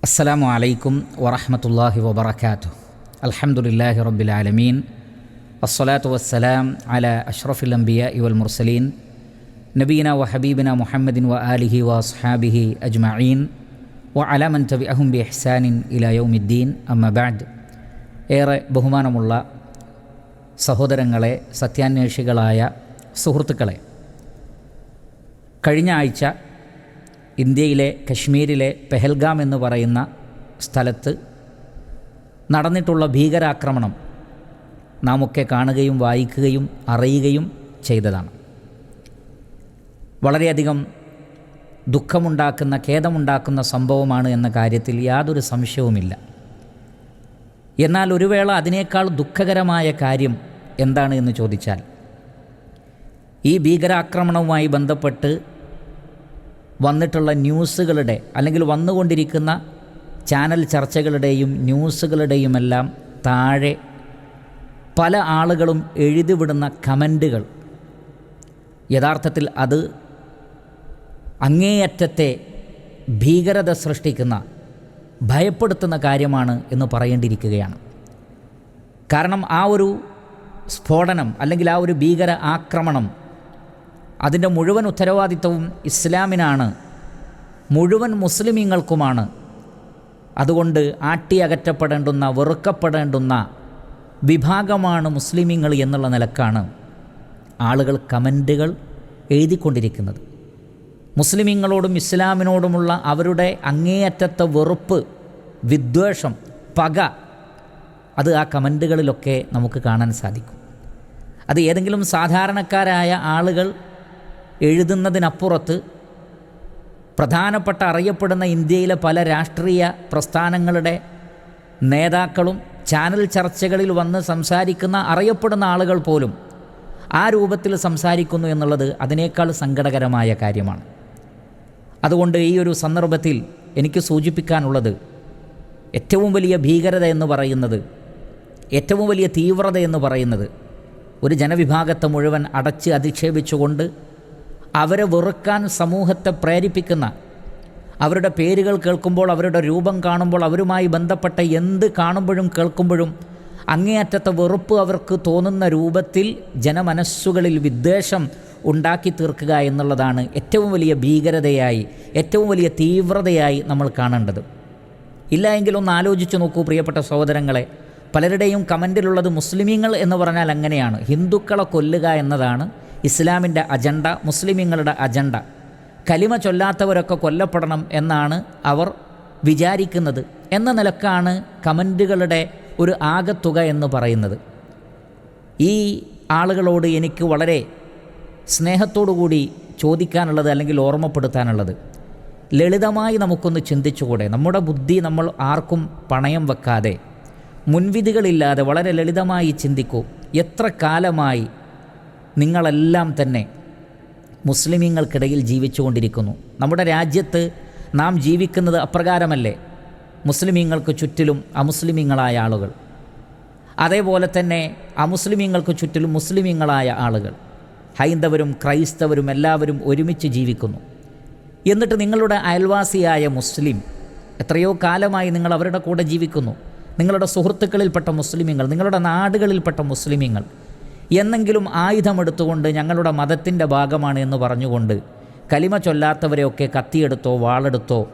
السلام عليكم ورحمة الله وبركاته الحمد لله رب العالمين الصلاة والسلام على أشرف الأنبياء والمرسلين نبينا وحبيبنا محمد وآله وأصحابه أجمعين وعلى من تبعهم بإحسان إلى يوم الدين أما بعد ഏറെ ബഹുമാനമുള്ള സഹോദരങ്ങളെ സത്യാന്വേഷികളായ സുഹൃത്തുക്കളെ കഴിഞ്ഞ ആഴ്ച ഇന്ത്യയിലെ കശ്മീരിലെ പെഹൽഗാം എന്ന് പറയുന്ന സ്ഥലത്ത് നടന്നിട്ടുള്ള ഭീകരാക്രമണം നാമൊക്കെ കാണുകയും വായിക്കുകയും അറിയുകയും ചെയ്തതാണ്. വളരെയധികം ദുഃഖമുണ്ടാക്കുന്ന ഖേദമുണ്ടാക്കുന്ന സംഭവമാണ് എന്ന കാര്യത്തിൽ യാതൊരു സംശയവുമില്ല. എന്നാൽ ഒരു വേള അതിനേക്കാൾ ദുഃഖകരമായ കാര്യം എന്താണ് എന്ന് ചോദിച്ചാൽ ഈ ഭീകരാക്രമണവുമായി ബന്ധപ്പെട്ട് വന്നിട്ടുള്ള ന്യൂസുകളുടെ അല്ലെങ്കിൽ വന്നുകൊണ്ടിരിക്കുന്ന ചാനൽ ചർച്ചകളുടെയും ന്യൂസുകളുടെയുമെല്ലാം താഴെ പല ആളുകളും എഴുതിവിടുന്ന കമന്റുകൾ. യഥാർത്ഥത്തിൽ അത് അങ്ങേയറ്റത്തെ ഭീകരത സൃഷ്ടിക്കുന്ന ഭയപ്പെടുത്തുന്ന കാര്യമാണ് എന്ന് പറയേണ്ടിയിരിക്കുകയാണ്. കാരണം ആ ഒരു സ്ഫോടനം അല്ലെങ്കിൽ ആ ഒരു ഭീകര ആക്രമണം അതിന്റെ മുഴുവൻ ഉത്തരവാദിത്വവും ഇസ്ലാമിനാണ്. മുഴുവൻ മുസ്ലിമീങ്ങൾക്കുമാണ്. അതുകൊണ്ട് ആട്ടി അകറ്റപ്പെടേണ്ടുന്ന വെറുക്കപ്പെടേണ്ടുന്ന വിഭാഗമാണ് മുസ്ലിമീങ്ങൾ എന്നുള്ള നിലക്കാണ് ആളുകൾ കമന്റുകൾ എഴുതിക്കൊണ്ടിരിക്കുന്നത്. മുസ്ലിമീങ്ങളോടും ഇസ്ലാമിനോടുമുള്ള അവരുടെ അങ്ങേയറ്റത്തെ വെറുപ്പ് വിദ്വേഷം പക അത് ആ കമന്റുകളിലൊക്കെ നമുക്ക് കാണാൻ സാധിക്കും. അത് ഏതെങ്കിലും സാധാരണക്കാരായ ആളുകൾ എഴുതുന്നതിനപ്പുറത്ത് പ്രധാനപ്പെട്ട അറിയപ്പെടുന്ന ഇന്ത്യയിലെ പല രാഷ്ട്രീയ പ്രസ്ഥാനങ്ങളുടെ നേതാക്കളും ചാനൽ ചർച്ചകളിൽ വന്ന് സംസാരിക്കുന്ന അറിയപ്പെടുന്ന ആളുകൾ പോലും ആ രൂപത്തിൽ സംസാരിക്കുന്നു എന്നുള്ളത് അതിനേക്കാൾ സങ്കടകരമായ കാര്യമാണ്. അതുകൊണ്ട് ഈ ഒരു സന്ദർഭത്തിൽ എനിക്ക് സൂചിപ്പിക്കാനുള്ളത് ഏറ്റവും വലിയ ഭീകരത എന്ന് പറയുന്നത് ഏറ്റവും വലിയ തീവ്രത എന്ന് പറയുന്നത് ഒരു ജനവിഭാഗത്തെ മുഴുവൻ അടച്ച് അധിക്ഷേപിച്ചുകൊണ്ട് അവരെ വെറുക്കാൻ സമൂഹത്തെ പ്രേരിപ്പിക്കുന്ന അവരുടെ പേരുകൾ കേൾക്കുമ്പോൾ അവരുടെ രൂപം കാണുമ്പോൾ അവരുമായി ബന്ധപ്പെട്ട എന്ത് കാണുമ്പോഴും കേൾക്കുമ്പോഴും അങ്ങേയറ്റത്തെ വെറുപ്പ് അവർക്ക് തോന്നുന്ന രൂപത്തിൽ ജനമനസ്സുകളിൽ വിദ്വേഷം ഉണ്ടാക്കി തീർക്കുക എന്നുള്ളതാണ് ഏറ്റവും വലിയ ഭീകരതയായി ഏറ്റവും വലിയ തീവ്രതയായി നമ്മൾ കാണേണ്ടത്. ഇല്ല എങ്കിൽ ഒന്ന് ആലോചിച്ച് നോക്കൂ പ്രിയപ്പെട്ട സഹോദരങ്ങളെ. പലരുടെയും കമന്റിലുള്ളത് മുസ്ലിമീങ്ങൾ എന്ന് പറഞ്ഞാൽ അങ്ങനെയാണ്. ഹിന്ദുക്കളെ കൊല്ലുക എന്നതാണ് ഇസ്ലാമിന്റെ അജണ്ട മുസ്ലിമീങ്ങളുടെ അജണ്ട. കലിമ ചൊല്ലാത്തവരൊക്കെ കൊല്ലപ്പെടണം എന്നാണ് അവർ വിചാരിക്കുന്നത് എന്ന നിലക്കാണ് കമന്റുകളുടെ ഒരു ആകത്തുക എന്ന് പറയുന്നത്. ഈ ആളുകളോട് എനിക്ക് വളരെ സ്നേഹത്തോടു കൂടി ചോദിക്കാനുള്ളത് അല്ലെങ്കിൽ ഓർമ്മപ്പെടുത്താനുള്ളത്. ലളിതമായി നമുക്കൊന്ന് ചിന്തിച്ചുകൂടെ. നമ്മുടെ ബുദ്ധി നമ്മൾ ആർക്കും പണയം വെക്കാതെ മുൻവിധികളില്ലാതെ വളരെ ലളിതമായി ചിന്തിക്കൂ. എത്ര കാലമായി നിങ്ങളെല്ലാം തന്നെ മുസ്ലിമീങ്ങൾക്കിടയിൽ ജീവിച്ചുകൊണ്ടിരിക്കുന്നു. നമ്മുടെ രാജ്യത്ത് നാം ജീവിക്കുന്നത് അപ്രകാരമല്ലേ? മുസ്ലിമീങ്ങൾക്ക് ചുറ്റിലും അമുസ്ലിമീങ്ങളായ ആളുകൾ. അതേപോലെ തന്നെ അമുസ്ലിമീങ്ങൾക്ക് ചുറ്റിലും മുസ്ലിമീങ്ങളായ ആളുകൾ. ഹൈന്ദവരും ക്രൈസ്തവരും എല്ലാവരും ഒരുമിച്ച് ജീവിക്കുന്നു. എന്നിട്ട് നിങ്ങളുടെ അയൽവാസിയായ മുസ്ലിം എത്രയോ കാലമായി നിങ്ങൾ അവരുടെ കൂടെ ജീവിക്കുന്നു. നിങ്ങളുടെ സുഹൃത്തുക്കളിൽപ്പെട്ട മുസ്ലിമീങ്ങൾ നിങ്ങളുടെ നാടുകളിൽപ്പെട്ട മുസ്ലിമീങ്ങൾ എന്നെങ്കിലും ആയുധമെടുത്തുകൊണ്ട് ഞങ്ങളുടെ മതത്തിന്റെ ഭാഗമാണ് എന്ന് പറഞ്ഞുകൊണ്ട് കലിമ ചൊല്ലാത്തവരെയൊക്കെ കത്തിയെടുത്തോ വാളെടുത്തോ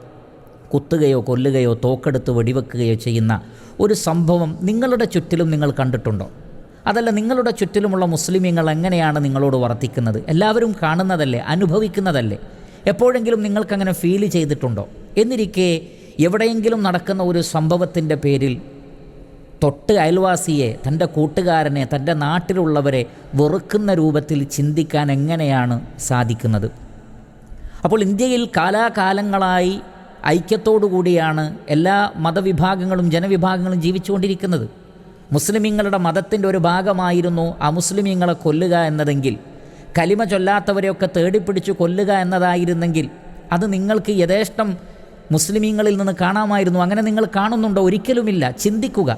കുത്തുകയോ കൊല്ലുകയോ തോക്കെടുത്ത് വെടിവെക്കുകയോ ചെയ്യുന്ന ഒരു സംഭവം നിങ്ങളുടെ ചുറ്റിലും നിങ്ങൾ കണ്ടിട്ടുണ്ടോ? അതല്ല നിങ്ങളുടെ ചുറ്റിലുമുള്ള മുസ്ലിമീങ്ങൾ എങ്ങനെയാണ് നിങ്ങളോട് വർത്തിക്കുന്നത്? എല്ലാവരും കാണുന്നതല്ലേ അനുഭവിക്കുന്നതല്ലേ? എപ്പോഴെങ്കിലും നിങ്ങൾക്കങ്ങനെ ഫീൽ ചെയ്തിട്ടുണ്ടോ? എന്നിരിക്കെ എവിടെയെങ്കിലും നടക്കുന്ന ഒരു സംഭവത്തിന്റെ പേരിൽ തൊട്ട് അയൽവാസിയെ തന്റെ കൂട്ടുകാരനെ തന്റെ നാട്ടിലുള്ളവരെ വെറുക്കുന്ന രൂപത്തിൽ ചിന്തിക്കാൻ എങ്ങനെയാണ് സാധിക്കുന്നത്? അപ്പോൾ ഇന്ത്യയിൽ കാലാകാലങ്ങളായി ഐക്യത്തോടുകൂടിയാണ് എല്ലാ മതവിഭാഗങ്ങളും ജനവിഭാഗങ്ങളും ജീവിച്ചുകൊണ്ടിരിക്കുന്നത്. മുസ്ലിമീങ്ങളുടെ മതത്തിന്റെ ഒരു ഭാഗമായിരുന്നു അമുസ്ലിമീങ്ങളെ കൊല്ലുക എന്നതെങ്കിൽ. കലിമ ചൊല്ലാത്തവരെയൊക്കെ തേടിപ്പിടിച്ച് കൊല്ലുക എന്നതായിരുന്നെങ്കിൽ. അത് നിങ്ങൾക്ക് യഥേഷ്ടം മുസ്ലിമീങ്ങളിൽ നിന്ന് കാണാമായിരുന്നു. അങ്ങനെ നിങ്ങൾ കാണുന്നുണ്ടോ? ഒരിക്കലുമില്ല. ചിന്തിക്കുക.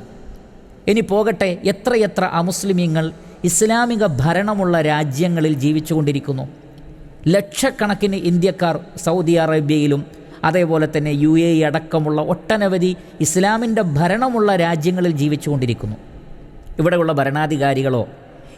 ഇനി പോകട്ടെ എത്രയെത്ര അമുസ്ലിമീങ്ങൾ ഇസ്ലാമിക ഭരണമുള്ള രാജ്യങ്ങളിൽ ജീവിച്ചുകൊണ്ടിരിക്കുന്നു. ലക്ഷക്കണക്കിന് ഇന്ത്യക്കാർ സൗദി അറേബ്യയിലും അതേപോലെ തന്നെ യു എ അടക്കമുള്ള ഒട്ടനവധി ഇസ്ലാമിന്റെ ഭരണമുള്ള രാജ്യങ്ങളിൽ ജീവിച്ചുകൊണ്ടിരിക്കുന്നു. ഇവിടെയുള്ള ഭരണാധികാരികളോ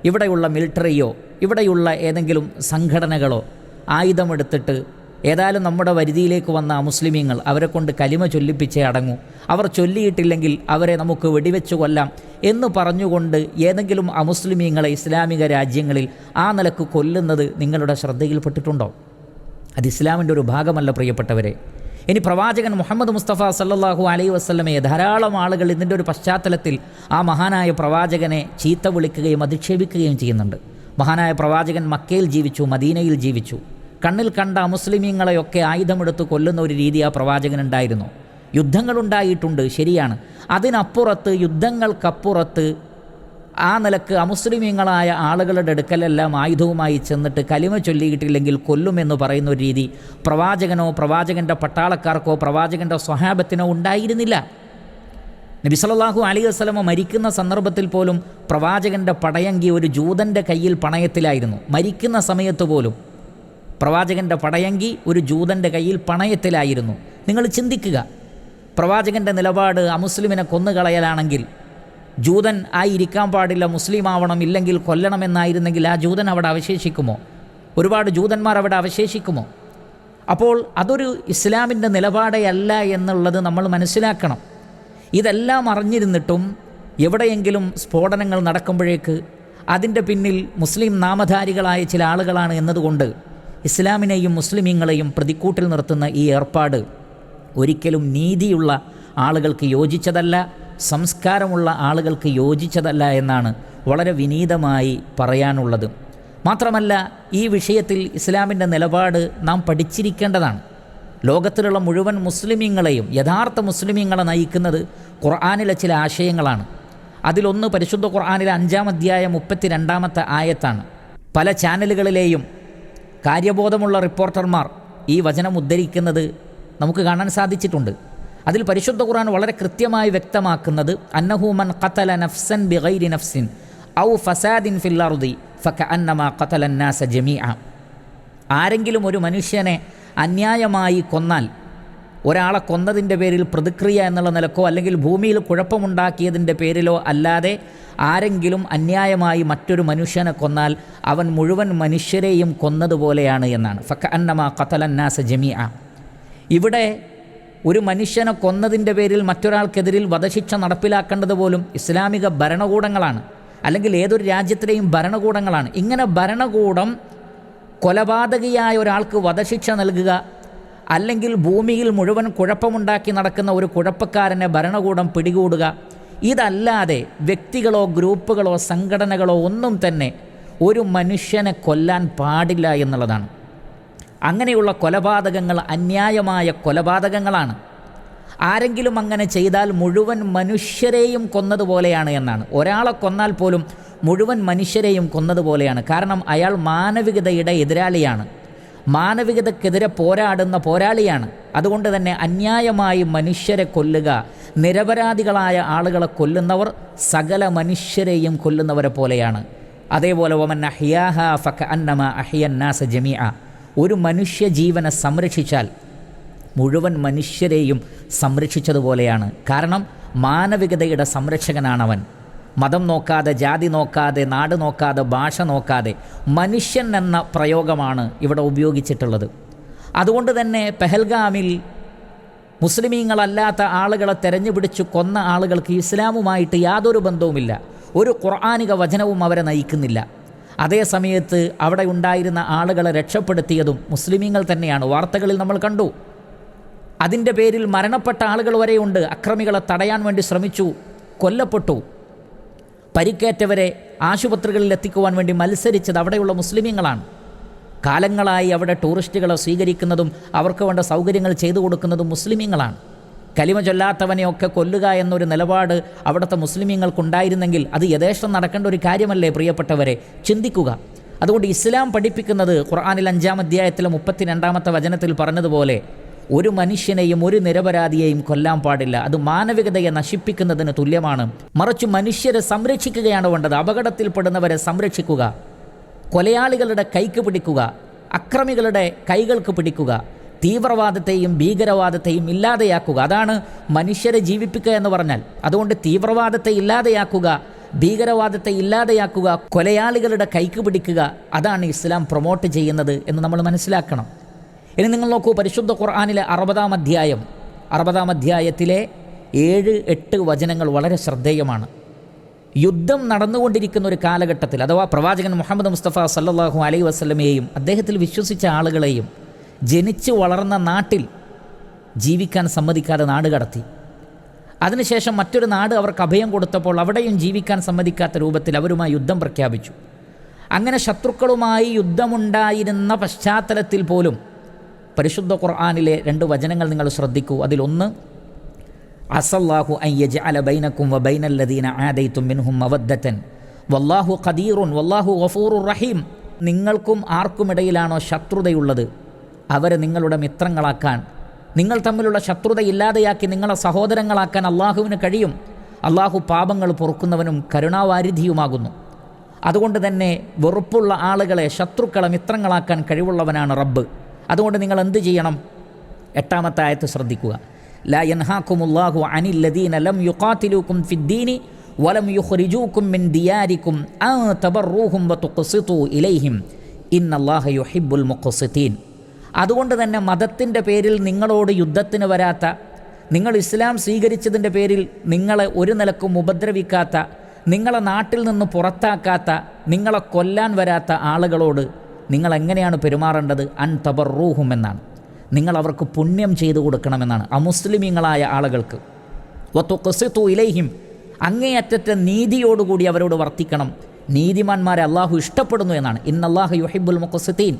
ഇവിടെയുള്ള മിലിറ്ററിയോ ഇവിടെയുള്ള ഏതെങ്കിലും സംഘടനകളോ ആയുധമെടുത്തിട്ട് ഏതായാലും നമ്മുടെ വരുതിയിലേക്ക് വന്ന മുസ്ലിമീങ്ങൾ അവരെ കൊണ്ട് കലിമ ചൊല്ലിപ്പിച്ചേ അടങ്ങൂ. അവർ ചൊല്ലിയിട്ടില്ലെങ്കിൽ അവരെ നമുക്ക് വെടിവെച്ച് കൊല്ലാം എന്ന് പറഞ്ഞുകൊണ്ട് ഏതെങ്കിലും അമുസ്ലിമീങ്ങളെ ഇസ്ലാമിക രാജ്യങ്ങളിൽ ആ നിലയ്ക്ക് കൊല്ലുന്നത് നിങ്ങളുടെ ശ്രദ്ധയിൽപ്പെട്ടിട്ടുണ്ടോ? അത് ഇസ്ലാമിന്റെ ഒരു ഭാഗമല്ല പ്രിയപ്പെട്ടവരെ. ഇനി പ്രവാചകൻ മുഹമ്മദ് മുസ്തഫ സല്ലാഹു അലൈ വസ്ലമയെ ധാരാളം ആളുകൾ ഇതിന്റെ ഒരു പശ്ചാത്തലത്തിൽ ആ മഹാനായ പ്രവാചകനെ ചീത്ത വിളിക്കുകയും അധിക്ഷേപിക്കുകയും ചെയ്യുന്നുണ്ട്. മഹാനായ പ്രവാചകൻ മക്കയിൽ ജീവിച്ചു മദീനയിൽ ജീവിച്ചു. കണ്ണിൽ കണ്ട മുസ്ലിമീങ്ങളെയൊക്കെ ആയുധമെടുത്ത് കൊല്ലുന്ന ഒരു രീതി ആ പ്രവാചകനുണ്ടായിരുന്നു. യുദ്ധങ്ങളുണ്ടായിട്ടുണ്ട് ശരിയാണ്. അതിനപ്പുറത്ത് യുദ്ധങ്ങൾക്കപ്പുറത്ത് ആ നിലയ്ക്ക് അമുസ്ലിമീങ്ങളായ ആളുകളുടെ അടുക്കലെല്ലാം ആയുധവുമായി ചെന്നിട്ട് കലിമ ചൊല്ലിയിട്ടില്ലെങ്കിൽ കൊല്ലുമെന്ന് പറയുന്ന ഒരു രീതി പ്രവാചകനോ പ്രവാചകന്റെ പട്ടാളക്കാർക്കോ പ്രവാചകന്റെ സ്വഹാബത്തിനോ ഉണ്ടായിരുന്നില്ല. നബി സല്ലല്ലാഹു അലൈഹി വസല്ലമ മരിക്കുന്ന സന്ദർഭത്തിൽ പോലും പ്രവാചകന്റെ പടയങ്കി ഒരു ജൂതന്റെ കയ്യിൽ പണയത്തിലായിരുന്നു. മരിക്കുന്ന സമയത്ത് പോലും പ്രവാചകന്റെ പടയങ്കി ഒരു ജൂതന്റെ കയ്യിൽ പണയത്തിലായിരുന്നു. നിങ്ങൾ ചിന്തിക്കുക പ്രവാചകന്റെ നിലപാട് അമുസ്ലിമിനെ കൊന്നുകളയലാണെങ്കിൽ ജൂതൻ ആയിരിക്കാൻ പാടില്ല മുസ്ലിം ആവണം ഇല്ലെങ്കിൽ കൊല്ലണമെന്നായിരുന്നെങ്കിൽ ആ ജൂതൻ അവിടെ അവശേഷിക്കുമോ? ഒരുപാട് ജൂതന്മാർ അവിടെ അവശേഷിക്കുമോ? അപ്പോൾ അതൊരു ഇസ്ലാമിന്റെ നിലപാടേ എന്നുള്ളത് നമ്മൾ മനസ്സിലാക്കണം. ഇതെല്ലാം അറിഞ്ഞിരുന്നിട്ടും എവിടെയെങ്കിലും സ്ഫോടനങ്ങൾ നടക്കുമ്പോഴേക്ക് അതിന്റെ പിന്നിൽ മുസ്ലിം നാമധാരികളായ ചില ആളുകളാണ് എന്നതുകൊണ്ട് ഇസ്ലാമിനെയും മുസ്ലിമീങ്ങളെയും പ്രതിക്കൂട്ടിൽ നിർത്തുന്ന ഈ ഏർപ്പാട് ഒരിക്കലും നീതിയുള്ള ആളുകൾക്ക് യോജിച്ചതല്ല സംസ്കാരമുള്ള ആളുകൾക്ക് യോജിച്ചതല്ല എന്നാണ് വളരെ വിനീതമായി പറയാനുള്ളത്. മാത്രമല്ല ഈ വിഷയത്തിൽ ഇസ്ലാമിന്റെ നിലപാട് നാം പഠിച്ചിരിക്കേണ്ടതാണ്. ലോകത്തിലുള്ള മുഴുവൻ മുസ്ലിമീങ്ങളെയും യഥാർത്ഥ മുസ്ലിമീങ്ങളെ നയിക്കുന്നത് ഖുർആാനിലെ ചില ആശയങ്ങളാണ്. അതിലൊന്ന് പരിശുദ്ധ ഖുർആാനിലെ അഞ്ചാം അധ്യായ മുപ്പത്തി രണ്ടാമത്തെ ആയത്താണ്. പല ചാനലുകളിലെയും കാര്യബോധമുള്ള റിപ്പോർട്ടർമാർ ഈ വചനം ഉദ്ധരിക്കുന്നത് നമുക്ക് കാണാൻ സാധിച്ചിട്ടുണ്ട്. അതിൽ പരിശുദ്ധ ഖുർആൻ വളരെ കൃത്യമായി വ്യക്തമാക്കുന്നത് അന്നഹൂമൻ ഖത്തല നഫ്സൻ ബിഗൈരി നഫ്സിൻ ഔ ഫസാദിൻ ഫിൽ ഫക്ക ഫക അന്നമ ഖത്തലന്നാസ ജമീഅ. ആരെങ്കിലും ഒരു മനുഷ്യനെ അന്യായമായി കൊന്നാൽ ഒരാളെ കൊന്നതിന്റെ പേരിൽ പ്രതിക്രിയ എന്നുള്ള നിലക്കോ അല്ലെങ്കിൽ ഭൂമിയിൽ കുഴപ്പമുണ്ടാക്കിയതിന്റെ പേരിലോ അല്ലാതെ ആരെങ്കിലും അന്യായമായി മറ്റൊരു മനുഷ്യനെ കൊന്നാൽ അവൻ മുഴുവൻ മനുഷ്യരെയും കൊന്നതുപോലെയാണ് എന്നാണ്. ഫക്ക അന്നമ കത്തലന്നാസ ജമിയ ഇവിടെ ഒരു മനുഷ്യനെ കൊന്നതിന്റെ പേരിൽ മറ്റൊരാൾക്കെതിരിൽ വധശിക്ഷ നടപ്പിലാക്കേണ്ടത് പോലും ഇസ്ലാമിക ഭരണകൂടങ്ങളാണ്. അല്ലെങ്കിൽ ഏതൊരു രാജ്യത്തിലെയും ഭരണകൂടങ്ങളാണ്. ഇങ്ങനെ ഭരണകൂടം കൊലപാതകിയായ ഒരാൾക്ക് വധശിക്ഷ നൽകുക അല്ലെങ്കിൽ ഭൂമിയിൽ മുഴുവൻ കുഴപ്പമുണ്ടാക്കി നടക്കുന്ന ഒരു കുഴപ്പക്കാരനെ ഭരണകൂടം പിടികൂടുക. ഇതല്ലാതെ വ്യക്തികളോ ഗ്രൂപ്പുകളോ സംഘടനകളോ ഒന്നും തന്നെ ഒരു മനുഷ്യനെ കൊല്ലാൻ പാടില്ല എന്നുള്ളതാണ്. അങ്ങനെയുള്ള കൊലപാതകങ്ങൾ അന്യായമായ കൊലപാതകങ്ങളാണ്. ആരെങ്കിലും അങ്ങനെ ചെയ്താൽ മുഴുവൻ മനുഷ്യരെയും കൊന്നതുപോലെയാണ് എന്നാണ്. ഒരാളെ കൊന്നാൽ പോലും മുഴുവൻ മനുഷ്യരെയും കൊന്നതുപോലെയാണ് കാരണം അയാൾ മാനവികതയുടെ എതിരാളിയാണ്. മാനവികതക്കെതിരെ പോരാടുന്ന പോരാളിയാണ്. അതുകൊണ്ട് തന്നെ അന്യായമായി മനുഷ്യരെ കൊല്ലുക നിരപരാധികളായ ആളുകളെ കൊല്ലുന്നവർ സകല മനുഷ്യരെയും കൊല്ലുന്നവരെ പോലെയാണ്. അതേപോലെ ഒമൻ അഹിയാഹ ഫക്ക അന്നമ അഹിയന്നാസ ജമിയ ഒരു മനുഷ്യ ജീവനെ സംരക്ഷിച്ചാൽ മുഴുവൻ മനുഷ്യരെയും സംരക്ഷിച്ചതുപോലെയാണ്. കാരണം മാനവികതയുടെ സംരക്ഷകനാണവൻ. മതം നോക്കാതെ ജാതി നോക്കാതെ നാട് നോക്കാതെ ഭാഷ നോക്കാതെ മനുഷ്യൻ എന്ന പ്രയോഗമാണ് ഇവിടെ ഉപയോഗിച്ചിട്ടുള്ളത്. അതുകൊണ്ട് തന്നെ പെഹൽഗാമിൽ മുസ്ലിമീങ്ങളല്ലാത്ത ആളുകളെ തെരഞ്ഞുപിടിച്ച് കൊന്ന ആളുകൾക്ക് ഇസ്ലാമുമായിട്ട് യാതൊരു ബന്ധവുമില്ല. ഒരു ഖുർആാനിക വചനവും അവരെ നയിക്കുന്നില്ല. അതേ സമയത്ത് അവിടെ ഉണ്ടായിരുന്ന ആളുകളെ രക്ഷപ്പെടുത്തിയതും മുസ്ലിമീങ്ങൾ തന്നെയാണ്. വാർത്തകളിൽ നമ്മൾ കണ്ടു. അതിന്റെ പേരിൽ മരണപ്പെട്ട ആളുകൾ വരെയുണ്ട്. അക്രമികളെ തടയാൻ വേണ്ടി ശ്രമിച്ചു കൊല്ലപ്പെട്ടു. പരിക്കേറ്റവരെ ആശുപത്രികളിൽ എത്തിക്കുവാൻ വേണ്ടി മത്സരിച്ചത് അവിടെയുള്ള മുസ്ലിമീങ്ങളാണ്. കാലങ്ങളായി അവിടെ ടൂറിസ്റ്റുകളെ സ്വീകരിക്കുന്നതും അവർക്ക് വേണ്ട സൗകര്യങ്ങൾ ചെയ്തു കൊടുക്കുന്നതും മുസ്ലിമീങ്ങളാണ്. കലിമ ചൊല്ലാത്തവനെയൊക്കെ കൊല്ലുക എന്നൊരു നിലപാട് അവിടുത്തെ മുസ്ലിമീങ്ങൾക്കുണ്ടായിരുന്നെങ്കിൽ അത് യഥേഷ്ടം നടക്കേണ്ട ഒരു കാര്യമല്ലേ പ്രിയപ്പെട്ടവരെ? ചിന്തിക്കുക. അതുകൊണ്ട് ഇസ്ലാം പഠിപ്പിക്കുന്നത് ഖുർആാനിൽ അഞ്ചാം അധ്യായത്തിലെ മുപ്പത്തി രണ്ടാമത്തെ വചനത്തിൽ പറഞ്ഞതുപോലെ ഒരു മനുഷ്യനെയും ഒരു നിരപരാധിയെയും കൊല്ലാൻ പാടില്ല. അത് മാനവികതയെ നശിപ്പിക്കുന്നതിന് തുല്യമാണ്. മറിച്ച് മനുഷ്യരെ സംരക്ഷിക്കുകയാണ് വേണ്ടത്. അപകടത്തിൽപ്പെടുന്നവരെ സംരക്ഷിക്കുക. കൊലയാളികളുടെ കൈക്ക് പിടിക്കുക. അക്രമികളുടെ കൈകൾക്ക് പിടിക്കുക. തീവ്രവാദത്തെയും ഭീകരവാദത്തെയും ഇല്ലാതെയാക്കുക. അതാണ് മനുഷ്യരെ ജീവിപ്പിക്കുക എന്ന് പറഞ്ഞാൽ. അതുകൊണ്ട് തീവ്രവാദത്തെ ഇല്ലാതെയാക്കുക ഭീകരവാദത്തെ ഇല്ലാതെയാക്കുക കൊലയാളികളുടെ കൈക്ക് പിടിക്കുക അതാണ് ഇസ്ലാം പ്രൊമോട്ട് ചെയ്യുന്നത് എന്ന് നമ്മൾ മനസ്സിലാക്കണം. ഇനി നിങ്ങൾ നോക്കൂ പരിശുദ്ധ ഖുർആാനിലെ അറുപതാം അധ്യായം അറുപതാം അധ്യായത്തിലെ ഏഴ് എട്ട് വചനങ്ങൾ വളരെ ശ്രദ്ധേയമാണ്. യുദ്ധം നടന്നുകൊണ്ടിരിക്കുന്ന ഒരു കാലഘട്ടത്തിൽ അഥവാ പ്രവാചകൻ മുഹമ്മദ് മുസ്തഫ സല്ലാഹു അലൈ വസ്ലമയെയും അദ്ദേഹത്തിൽ വിശ്വസിച്ച ആളുകളെയും ജനിച്ചു വളർന്ന നാട്ടിൽ ജീവിക്കാൻ സമ്മതിക്കാതെ നാട് കടത്തി. അതിനുശേഷം മറ്റൊരു നാട് അവർക്ക് അഭയം കൊടുത്തപ്പോൾ അവിടെയും ജീവിക്കാൻ സമ്മതിക്കാത്ത രൂപത്തിൽ അവരുമായി യുദ്ധം പ്രഖ്യാപിച്ചു. അങ്ങനെ ശത്രുക്കളുമായി യുദ്ധമുണ്ടായിരുന്ന പശ്ചാത്തലത്തിൽ പോലും പരിശുദ്ധ ഖുർആാനിലെ രണ്ട് വചനങ്ങൾ നിങ്ങൾ ശ്രദ്ധിക്കൂ. അതിലൊന്ന് അസല്ലാഹു അയ്യജ് അല ബൈനക്കും വ ബൈനല്ലദീന ആദൈത്തും മിൻഹും അവദ്ധത്തൻ വല്ലാഹു ഖദീറുൻ വല്ലാഹു ഗഫൂറുർ റഹീം. നിങ്ങൾക്കും ആർക്കുമിടയിലാണോ ശത്രുതയുള്ളത്? അവരെ നിങ്ങളുടെ മിത്രങ്ങളാക്കാൻ. നിങ്ങൾ തമ്മിലുള്ള ശത്രുത ഇല്ലാതെയാക്കി നിങ്ങളെ സഹോദരങ്ങളാക്കാൻ അള്ളാഹുവിന് കഴിയും. അള്ളാഹു പാപങ്ങൾ പൊറുക്കുന്നവനും കരുണാവാരിധിയുമാകുന്നു. അതുകൊണ്ട് തന്നെ വെറുപ്പുള്ള ആളുകളെ ശത്രുക്കളെ മിത്രങ്ങളാക്കാൻ കഴിവുള്ളവനാണ് റബ്ബ്. അതുകൊണ്ട് നിങ്ങൾ എന്ത് ചെയ്യണം? എട്ടാമത്തെ ആയത്ത് ശ്രദ്ധിക്കുക. ലാ യൻഹാക്കുമുല്ലാഹു അനിൽ ലദീന ലം യുഖാത്തിലൂക്കും ഫിദ്ദീനി വലം യുഹ്റിജൂക്കും മിൻ ദിയാരിക്കും ആ തബറൂഹും വത്തുഖ്സിത്തു ഇലൈഹിം. ഇന്നല്ലാഹ യുഹിബ്ബുൽ മുഖ്സിത്തീൻ അതുകൊണ്ട് തന്നെ മതത്തിന്റെ പേരിൽ നിങ്ങളോട് യുദ്ധത്തിന് വരാത്ത നിങ്ങൾ ഇസ്ലാം സ്വീകരിച്ചതിന്റെ പേരിൽ നിങ്ങളെ ഒരു നിലക്കും ഉപദ്രവിക്കാത്ത നിങ്ങളെ നാട്ടിൽ നിന്ന് പുറത്താക്കാത്ത നിങ്ങളെ കൊല്ലാൻ വരാത്ത ആളുകളോട് നിങ്ങൾ എങ്ങനെയാണ് പെരുമാറേണ്ടത്? അൻ തബറൂഹും എന്നാണ്. നിങ്ങൾ അവർക്ക് പുണ്യം ചെയ്തു കൊടുക്കണമെന്നാണ്. അമുസ്ലിമീങ്ങളായ ആളുകൾക്ക്. വത്തുക്കസിത്തു ഇലൈഹിം. അങ്ങേയറ്റത്തെ നീതിയോടുകൂടി അവരോട് വർത്തിക്കണം. നീതിമാന്മാരെ അള്ളാഹു ഇഷ്ടപ്പെടുന്നു എന്നാണ്. ഇന്നല്ലാഹു യുഹിബുൽ മുഖസുദ്ദീൻ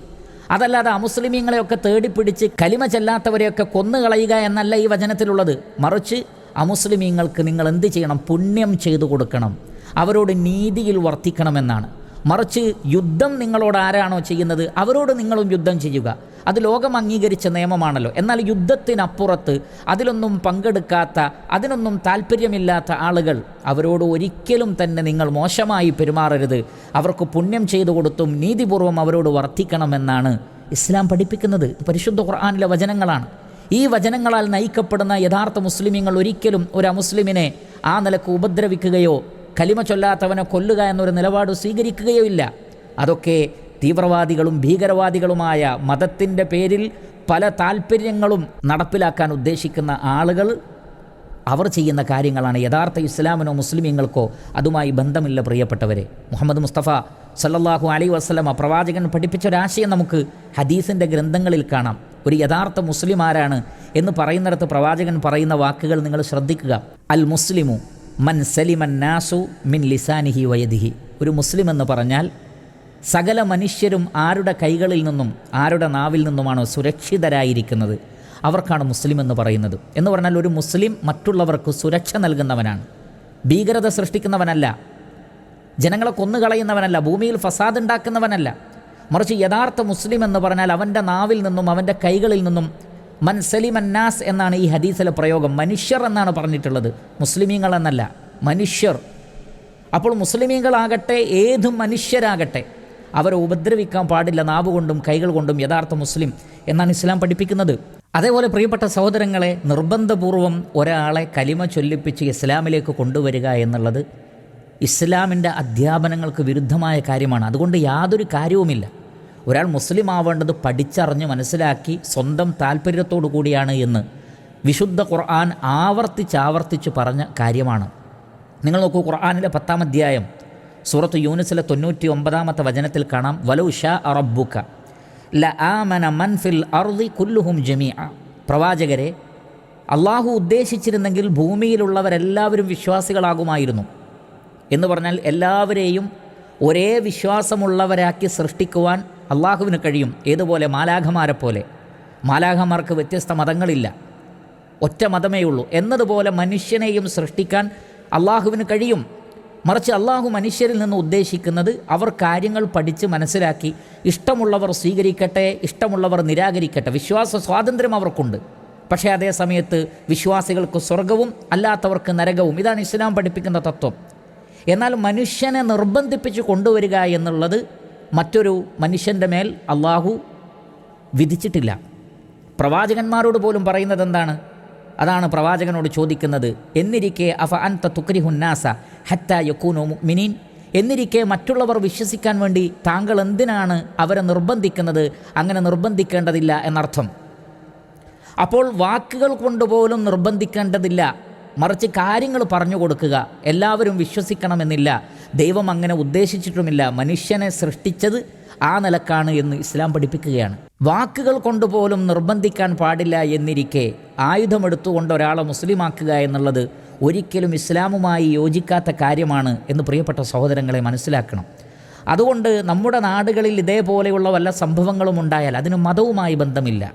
അതല്ലാതെ അമുസ്ലിമീങ്ങളെയൊക്കെ തേടിപ്പിടിച്ച് കലിമ ചെല്ലാത്തവരെയൊക്കെ കൊന്നുകളയുക എന്നല്ല ഈ വചനത്തിലുള്ളത്. മറിച്ച് അമുസ്ലിമീങ്ങൾക്ക് നിങ്ങൾ എന്ത് ചെയ്യണം? പുണ്യം ചെയ്തു കൊടുക്കണം. അവരോട് നീതിയിൽ വർത്തിക്കണമെന്നാണ്. മറിച്ച് യുദ്ധം നിങ്ങളോട് ആരാണോ ചെയ്യുന്നത് അവരോട് നിങ്ങളും യുദ്ധം ചെയ്യുക. അത് ലോകം അംഗീകരിച്ച നിയമമാണല്ലോ. എന്നാൽ യുദ്ധത്തിനപ്പുറത്ത് അതിലൊന്നും പങ്കെടുക്കാത്ത അതിനൊന്നും താല്പര്യമില്ലാത്ത ആളുകൾ അവരോട് ഒരിക്കലും തന്നെ നിങ്ങൾ മോശമായി പെരുമാറരുത്. അവർക്ക് പുണ്യം ചെയ്തു കൊടുത്തും നീതിപൂർവം അവരോട് വർത്തിക്കണമെന്നാണ് ഇസ്ലാം പഠിപ്പിക്കുന്നത്. പരിശുദ്ധ ഖുർആാനിലെ വചനങ്ങളാണ്. ഈ വചനങ്ങളാൽ നയിക്കപ്പെടുന്ന യഥാർത്ഥ മുസ്ലിമീങ്ങൾ ഒരിക്കലും ഒരു അമുസ്ലിമിനെ ആ നിലയ്ക്ക് ഉപദ്രവിക്കുകയോ കലിമ ചൊല്ലാത്തവനെ കൊല്ലുക എന്നൊരു നിലപാട് സ്വീകരിക്കുകയോ ഇല്ല അതൊക്കെ തീവ്രവാദികളും ഭീകരവാദികളുമായ മതത്തിന്റെ പേരിൽ പല താല്പര്യങ്ങളും നടപ്പിലാക്കാൻ ഉദ്ദേശിക്കുന്ന ആളുകൾ അവർ ചെയ്യുന്ന കാര്യങ്ങളാണ് യഥാർത്ഥ ഇസ്ലാമിനോ മുസ്ലിമീങ്ങൾക്കോ അതുമായി ബന്ധമില്ല പ്രിയപ്പെട്ടവരെ. മുഹമ്മദ് മുസ്തഫ സല്ലാഹു അലൈ വസ്ലമ പ്രവാചകൻ പഠിപ്പിച്ച ഒരാശയം നമുക്ക് ഹദീസിന്റെ ഗ്രന്ഥങ്ങളിൽ കാണാം. ഒരു യഥാർത്ഥ മുസ്ലിം ആരാണ് എന്ന് പറയുന്നിടത്ത് പ്രവാചകൻ പറയുന്ന വാക്കുകൾ നിങ്ങൾ ശ്രദ്ധിക്കുക. അൽ മുസ്ലിമു മൻ സലിമൻ നാസു മിൻ ലിസാനിഹി വയദിഹി. ഒരു മുസ്ലിം എന്ന് പറഞ്ഞാൽ സകല മനുഷ്യരും ആരുടെ കൈകളിൽ നിന്നും ആരുടെ നാവിൽ നിന്നുമാണോ സുരക്ഷിതരായിരിക്കുന്നത്. അവർക്കാണ് മുസ്ലിം എന്ന് പറയുന്നത്. എന്ന് പറഞ്ഞാൽ ഒരു മുസ്ലിം മറ്റുള്ളവർക്ക് സുരക്ഷ നൽകുന്നവനാണ്. ഭീകരത സൃഷ്ടിക്കുന്നവനല്ല. ജനങ്ങളെ കൊന്നുകളയുന്നവനല്ല. ഭൂമിയിൽ ഫസാദ് ഉണ്ടാക്കുന്നവനല്ല മറിച്ച് യഥാർത്ഥ മുസ്ലിം എന്ന് പറഞ്ഞാൽ അവന്റെ നാവിൽ നിന്നും അവന്റെ കൈകളിൽ നിന്നും മൻ സലിമന്നാസ് എന്നാണ് ഈ ഹദീസിലെ പ്രയോഗം. മനുഷ്യർ എന്നാണ് പറഞ്ഞിട്ടുള്ളത്. മുസ്ലിമീങ്ങൾ എന്നല്ല. മനുഷ്യർ. അപ്പോൾ മുസ്ലിമീങ്ങളാകട്ടെ ഏത് മനുഷ്യരാകട്ടെ അവരെ ഉപദ്രവിക്കാൻ പാടില്ല. നാവ് കൊണ്ടും കൈകൾ കൊണ്ടും യഥാർത്ഥ മുസ്ലിം എന്നാണ് ഇസ്ലാം പഠിപ്പിക്കുന്നത്. അതേപോലെ പ്രിയപ്പെട്ട സഹോദരങ്ങളെ നിർബന്ധപൂർവം ഒരാളെ കലിമ ചൊല്ലിപ്പിച്ച് ഇസ്ലാമിലേക്ക് കൊണ്ടുവരിക എന്നുള്ളത് ഇസ്ലാമിന്റെ അധ്യാപനങ്ങൾക്ക് വിരുദ്ധമായ കാര്യമാണ്. അതുകൊണ്ട് യാതൊരു കാര്യവുമില്ല. ഒരാൾ മുസ്ലിം ആവേണ്ടത് പഠിച്ചറിഞ്ഞ് മനസ്സിലാക്കി സ്വന്തം താല്പര്യത്തോടു കൂടിയാണ് എന്ന് വിശുദ്ധ ഖുർആൻ ആവർത്തിച്ചാവർത്തിച്ച് പറഞ്ഞ കാര്യമാണ്. നിങ്ങൾ നോക്കൂ ഖുർആാനിലെ പത്താം അധ്യായം സൂറത്ത് യൂനിസിലെ തൊണ്ണൂറ്റി ഒമ്പതാമത്തെ വചനത്തിൽ കാണാം വലു ഷാ അറബുക്ക ല ആമന മൻഫിൽ അർദി കുല്ലുഹും ജമീഅ. പ്രവാചകരെ അള്ളാഹു ഉദ്ദേശിച്ചിരുന്നെങ്കിൽ ഭൂമിയിലുള്ളവരെല്ലാവരും വിശ്വാസികളാകുമായിരുന്നു എന്ന് പറഞ്ഞാൽ എല്ലാവരെയും ഒരേ വിശ്വാസമുള്ളവരാക്കി സൃഷ്ടിക്കുവാൻ അള്ളാഹുവിന് കഴിയും ഏതുപോലെ മാലാഖമാരെ പോലെ മാലാഖമാർക്ക് വ്യത്യസ്ത മതങ്ങളില്ല. ഒറ്റ മതമേ ഉള്ളൂ. എന്നതുപോലെ മനുഷ്യനെയും സൃഷ്ടിക്കാൻ അള്ളാഹുവിന് കഴിയും. മറിച്ച് അള്ളാഹു മനുഷ്യരിൽ നിന്ന് ഉദ്ദേശിക്കുന്നത് അവർ കാര്യങ്ങൾ പഠിച്ച് മനസ്സിലാക്കി ഇഷ്ടമുള്ളവർ സ്വീകരിക്കട്ടെ ഇഷ്ടമുള്ളവർ നിരാകരിക്കട്ടെ. വിശ്വാസ സ്വാതന്ത്ര്യം അവർക്കുണ്ട്. പക്ഷേ അതേ സമയത്ത് വിശ്വാസികൾക്ക് സ്വർഗവും അല്ലാത്തവർക്ക് നരകവും. ഇതാണ് ഇസ്ലാം പഠിപ്പിക്കുന്ന തത്വം. എന്നാൽ മനുഷ്യനെ നിർബന്ധിപ്പിച്ച് കൊണ്ടുവരിക എന്നുള്ളത് മറ്റൊരു മനുഷ്യന്റെ മേൽ അള്ളാഹു വിധിച്ചിട്ടില്ല. പ്രവാചകന്മാരോട് പോലും പറയുന്നത് എന്താണ്? അതാണ് പ്രവാചകനോട് ചോദിക്കുന്നത് എന്നിരിക്കെ അഫ അൻത തുക്രിഹുന്നാസ ഹത്ത യക്കൂനോ മിനീൻ എന്നിരിക്കെ മറ്റുള്ളവർ വിശ്വസിക്കാൻ വേണ്ടി താങ്കൾ എന്തിനാണ് അവരെ നിർബന്ധിക്കുന്നത്? അങ്ങനെ നിർബന്ധിക്കേണ്ടതില്ല എന്നർത്ഥം. അപ്പോൾ വാക്കുകൾ കൊണ്ടുപോലും നിർബന്ധിക്കേണ്ടതില്ല. മറിച്ച് കാര്യങ്ങൾ പറഞ്ഞു കൊടുക്കുക. എല്ലാവരും വിശ്വസിക്കണമെന്നില്ല. ദൈവം അങ്ങനെ ഉദ്ദേശിച്ചിട്ടുമില്ല. മനുഷ്യനെ സൃഷ്ടിച്ചത് ആ നിലക്കാണ് എന്ന് ഇസ്ലാം പഠിപ്പിക്കുകയാണ്. വാക്കുകൾ കൊണ്ടുപോലും നിർബന്ധിക്കാൻ പാടില്ല എന്നിരിക്കെ ആയുധമെടുത്തുകൊണ്ട് ഒരാളെ മുസ്ലിമാക്കുക എന്നുള്ളത് ഒരിക്കലും ഇസ്ലാമുമായി യോജിക്കാത്ത കാര്യമാണ് എന്ന് പ്രിയപ്പെട്ട സഹോദരങ്ങളെ മനസ്സിലാക്കണം. അതുകൊണ്ട് നമ്മുടെ നാടുകളിൽ ഇതേപോലെയുള്ള വല്ല സംഭവങ്ങളും ഉണ്ടായാൽ അതിന് മതവുമായി ബന്ധമില്ല.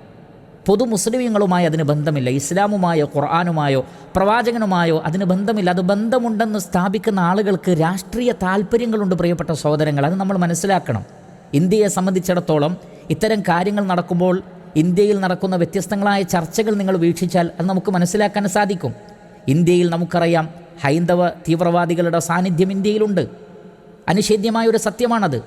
പൊതു മുസ്ലിമീങ്ങളുമായി അതിന് ബന്ധമില്ല. ഇസ്ലാമുമായോ ഖുർആാനുമായോ പ്രവാചകനുമായോ അതിന് ബന്ധമില്ല. അത് ബന്ധമുണ്ടെന്ന് സ്ഥാപിക്കുന്ന ആളുകൾക്ക് രാഷ്ട്രീയ താല്പര്യങ്ങളുണ്ട് പ്രിയപ്പെട്ട സഹോദരങ്ങൾ അത് നമ്മൾ മനസ്സിലാക്കണം. ഇന്ത്യയെ സംബന്ധിച്ചിടത്തോളം ഇത്തരം കാര്യങ്ങൾ നടക്കുമ്പോൾ ഇന്ത്യയിൽ നടക്കുന്ന വ്യത്യസ്തങ്ങളായ ചർച്ചകൾ നിങ്ങൾ വീക്ഷിച്ചാൽ അത് നമുക്ക് മനസ്സിലാക്കാൻ സാധിക്കും. ഇന്ത്യയിൽ നമുക്കറിയാം ഹൈന്ദവ തീവ്രവാദികളുടെ സാന്നിധ്യം ഇന്ത്യയിലുണ്ട്. അനിഷേധ്യമായ ഒരു സത്യമാണത്.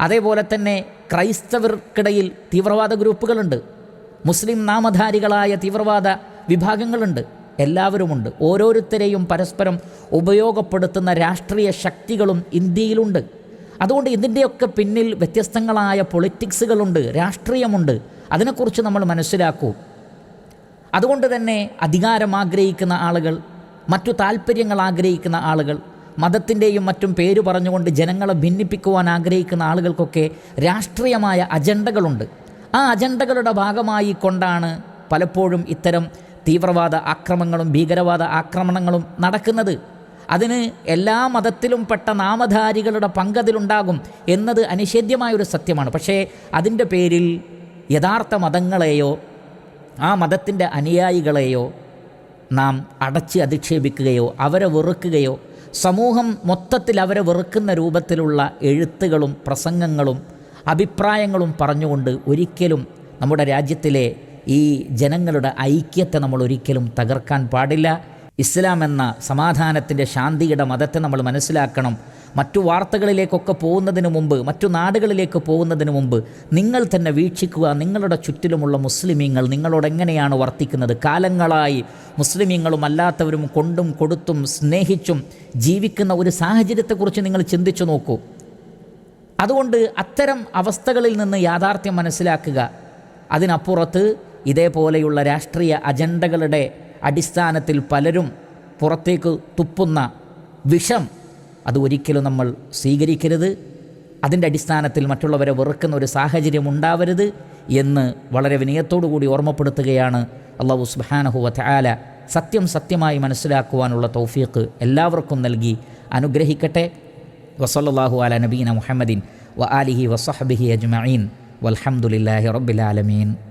അതേപോലെ തന്നെ ക്രൈസ്തവർക്കിടയിൽ തീവ്രവാദ ഗ്രൂപ്പുകളുണ്ട്. മുസ്ലിം നാമധാരികളായ തീവ്രവാദ വിഭാഗങ്ങളുണ്ട്. എല്ലാവരുമുണ്ട്. ഓരോരുത്തരെയും പരസ്പരം ഉപയോഗപ്പെടുത്തുന്ന രാഷ്ട്രീയ ശക്തികളും ഇന്ത്യയിലുണ്ട്. അതുകൊണ്ട് ഇതിന്റെയൊക്കെ പിന്നിൽ വ്യത്യസ്തങ്ങളായ പൊളിറ്റിക്സുകളുണ്ട് രാഷ്ട്രീയമുണ്ട്. അതിനെക്കുറിച്ച് നമ്മൾ മനസ്സിലാക്കൂ. അതുകൊണ്ട് തന്നെ അധികാരം ആഗ്രഹിക്കുന്ന ആളുകൾ മറ്റു താല്പര്യങ്ങൾ ആഗ്രഹിക്കുന്ന ആളുകൾ മതത്തിന്റെയും മറ്റും പേര് പറഞ്ഞുകൊണ്ട് ജനങ്ങളെ ഭിന്നിപ്പിക്കുവാൻ ആഗ്രഹിക്കുന്ന ആളുകൾക്കൊക്കെ രാഷ്ട്രീയമായ അജണ്ടകളുണ്ട്. ആ അജണ്ടകളുടെ ഭാഗമായി കൊണ്ടാണ് പലപ്പോഴും ഇത്തരം തീവ്രവാദ ആക്രമണങ്ങളും ഭീകരവാദ ആക്രമണങ്ങളും നടക്കുന്നത്. അതിന് എല്ലാ മതത്തിലും പെട്ട നാമധാരികളുടെ പങ്കതിലുണ്ടാകും എന്നത് അനിഷേദ്യമായൊരു സത്യമാണ്. പക്ഷേ അതിന്റെ പേരിൽ യഥാർത്ഥ മതങ്ങളെയോ ആ മതത്തിന്റെ അനുയായികളെയോ നാം അടച്ച് അധിക്ഷേപിക്കുകയോ അവരെ വെറുക്കുകയോ സമൂഹം മൊത്തത്തിൽ അവരെ വെറുക്കുന്ന രൂപത്തിലുള്ള എഴുത്തുകളും പ്രസംഗങ്ങളും അഭിപ്രായങ്ങളും പറഞ്ഞുകൊണ്ട് ഒരിക്കലും നമ്മുടെ രാജ്യത്തിലെ ഈ ജനങ്ങളുടെ ഐക്യത്തെ നമ്മൾ ഒരിക്കലും തകർക്കാൻ പാടില്ല. ഇസ്ലാം എന്ന സമാധാനത്തിന്റെ ശാന്തിയുടെ മതത്തെ നമ്മൾ മനസ്സിലാക്കണം. മറ്റു വാർത്തകളിലേക്കൊക്കെ പോകുന്നതിന് മുമ്പ് മറ്റു നാടുകളിലേക്ക് പോകുന്നതിന് മുമ്പ് നിങ്ങൾ തന്നെ വീക്ഷിക്കുക നിങ്ങളുടെ ചുറ്റിലുമുള്ള മുസ്ലിമീങ്ങൾ നിങ്ങളോട് എങ്ങനെയാണ് വർത്തിക്കുന്നത്? കാലങ്ങളായി മുസ്ലിമീങ്ങളും അല്ലാത്തവരും കൊണ്ടും കൊടുത്തും സ്നേഹിച്ചും ജീവിക്കുന്ന ഒരു സാഹചര്യത്തെക്കുറിച്ച് നിങ്ങൾ ചിന്തിച്ചു നോക്കൂ. അതുകൊണ്ട് അത്തരം അവസ്ഥകളിൽ നിന്ന് യാഥാർത്ഥ്യം മനസ്സിലാക്കുക. അതിനപ്പുറത്ത് ഇതേപോലെയുള്ള രാഷ്ട്രീയ അജണ്ടകളുടെ അടിസ്ഥാനത്തിൽ പലരും പുറത്തേക്ക് തുപ്പുന്ന വിഷം അത് ഒരിക്കലും നമ്മൾ സ്വീകരിക്കരുത്. അതിന്റെ അടിസ്ഥാനത്തിൽ മറ്റുള്ളവരെ വെറുക്കുന്ന ഒരു സാഹചര്യം ഉണ്ടാവരുത് എന്ന് വളരെ വിനയത്തോടു കൂടി ഓർമ്മപ്പെടുത്തുകയാണ് അള്ളാഹു സുബാനഹുവ ആല സത്യം സത്യമായി മനസ്സിലാക്കുവാനുള്ള തൗഫീഖ് എല്ലാവർക്കും നൽകി. അനുഗ്രഹിക്കട്ടെ. وصلى الله على نبينا محمد وآله وصحبه أجمعين والحمد لله رب العالمين.